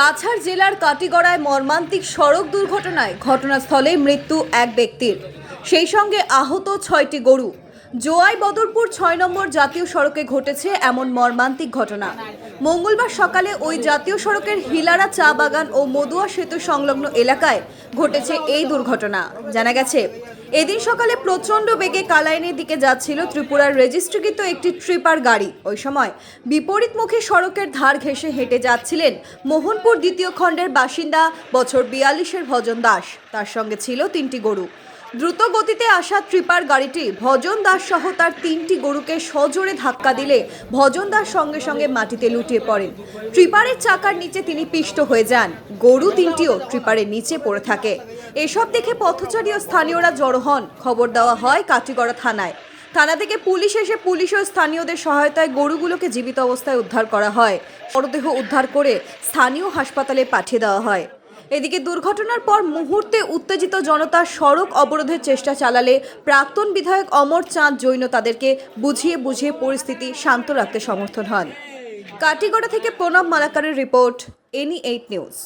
কাছাড় জেলার কাটিগড়ায় মর্মান্তিক সড়ক দুর্ঘটনায় ঘটনাস্থলে মৃত্যু এক ব্যক্তির। সেই সঙ্গে আহত ছয়টি গরু। জোয়াই বদরপুর ছয় নম্বর জাতীয় সড়কে ঘটেছে এমন মর্মান্তিক ঘটনা। মঙ্গলবার সকালে ওই জাতীয় সড়কের হিলারা চা বাগান ও মদুয়া সেতু সংলগ্ন এলাকায় ঘটেছে এই দুর্ঘটনা। জানা গেছে এদিন সকালে প্রচণ্ড বেগে কালাইনের দিকে যাচ্ছিল ত্রিপুরার রেজিস্ট্রিকৃত একটি ট্রিপার গাড়ি। ওই সময় বিপরীতমুখী সড়কের ধার ঘেঁষে হেঁটে যাচ্ছিলেন মোহনপুর দ্বিতীয় খণ্ডের বাসিন্দা বছর বিয়াল্লিশের ভজন দাস। তার সঙ্গে ছিল তিনটি গরু। দ্রুত গতিতে আসা ট্রিপার গাড়িটি ভজন দাস সহ তার তিনটি গরুকে সজোরে ধাক্কা দিলে ভজন দাস সঙ্গে সঙ্গে মাটিতে লুটিয়ে পড়েন। ট্রিপারের চাকার নিচে তিনি পিষ্ট হয়ে যান। গরু তিনটিও ট্রিপারের নিচে পড়ে থাকে। এসব দেখে পথচারী ও স্থানীয়রা জড়ো হন। খবর দেওয়া হয় কাটিগড়া থানায়। থানা থেকে পুলিশ এসে পুলিশ ও স্থানীয়দের সহায়তায় গরুগুলোকে জীবিত অবস্থায় উদ্ধার করা হয়। মরদেহ উদ্ধার করে স্থানীয় হাসপাতালে পাঠিয়ে দেওয়া হয়। এদিকে দুর্ঘটনার পর মুহূর্তে উত্তেজিত জনতা সড়ক অবরোধের চেষ্টা চালালে প্রাক্তন বিধায়ক অমর চাঁদ জৈন তাদেরকে বুঝিয়ে বুঝিয়ে পরিস্থিতি শান্ত রাখতে সমর্থন হন। কাটিগড়া থেকে প্রণব মালাকারের রিপোর্ট এনি এইট নিউজ।